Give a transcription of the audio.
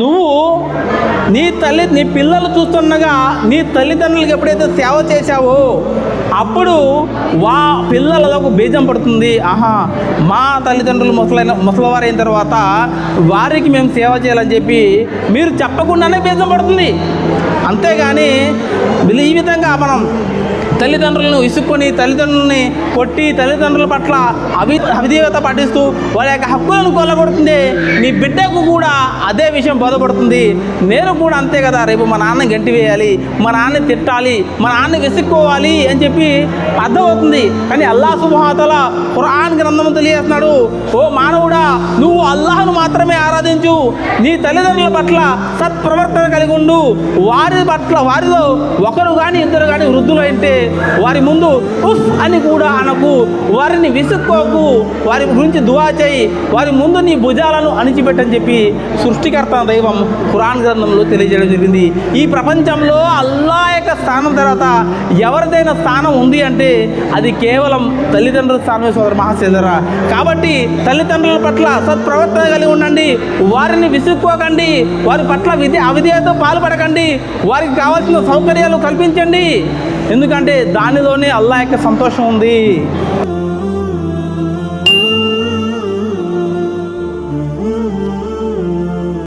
నువ్వు నీ తల్లి నీ పిల్లలు చూస్తుండగా నీ తల్లిదండ్రులకు ఎప్పుడైతే సేవ చేశావో అప్పుడు వా పిల్లలకు బీజం పడుతుంది. ఆహా మా తల్లిదండ్రులు ముసలైన ముసలివారైన తర్వాత వారికి మేము సేవ చేయాలని చెప్పి మీరు చెప్పకుండానే బీజం పడుతుంది. అంతేగాని ఈ విధంగా మనం తల్లిదండ్రులను ఇసుక్కొని తల్లిదండ్రులని కొట్టి తల్లిదండ్రుల పట్ల అవి అవిధేయత పాటిస్తూ వాళ్ళ యొక్క హక్కులను కొల్లగొడుతుంది నీ బిడ్డకు కూడా అదే విషయం బోధపడుతుంది. నేను కూడా అంతే కదా రేపు మా నాన్న గంటి వేయాలి మా నాన్న తిట్టాలి మా నాన్న విసుక్కోవాలి అని చెప్పి అర్థమవుతుంది. కానీ అల్లా సుభాతల ఖురాన్ గ్రంథం తెలియజేస్తున్నాడు ఓ మానవుడా నువ్వు అల్లాహను మాత్రమే ఆరాధించు నీ తల్లిదండ్రుల పట్ల సత్ప్రవర్తన కలిగి ఉండు. వారి పట్ల వారిలో ఒకరు కానీ ఇద్దరు కానీ వృద్ధులు అయితే వారి ముందు ఉఫ్ అని కూడా అనకు. వారిని విసుక్కోకు. వారి గురించి దువా చేయి. వారి ముందు నీ భుజాలను అణిచిపెట్టని చెప్పి సృష్టికర్త దైవం ఖురాన్ గ్రంథంలో తెలియజేయడం జరిగింది. ఈ ప్రపంచంలో అల్లా యొక్క స్థానం తర్వాత ఎవరిదైనా స్థానం ఉంది అంటే అది కేవలం తల్లిదండ్రుల స్థానమే సోదరు మహాసేదరా కాబట్టి తల్లిదండ్రుల పట్ల సత్ప్రవర్తన కలిగి ఉండండి. వారిని విసుక్కోకండి. వారి పట్ల విధి అవిధేయతో పాల్పడకండి. వారికి కావాల్సిన సౌకర్యాలు కల్పించండి. ఎందుకంటే దానిలోనే అల్లా యొక్క సంతోషం ఉంది.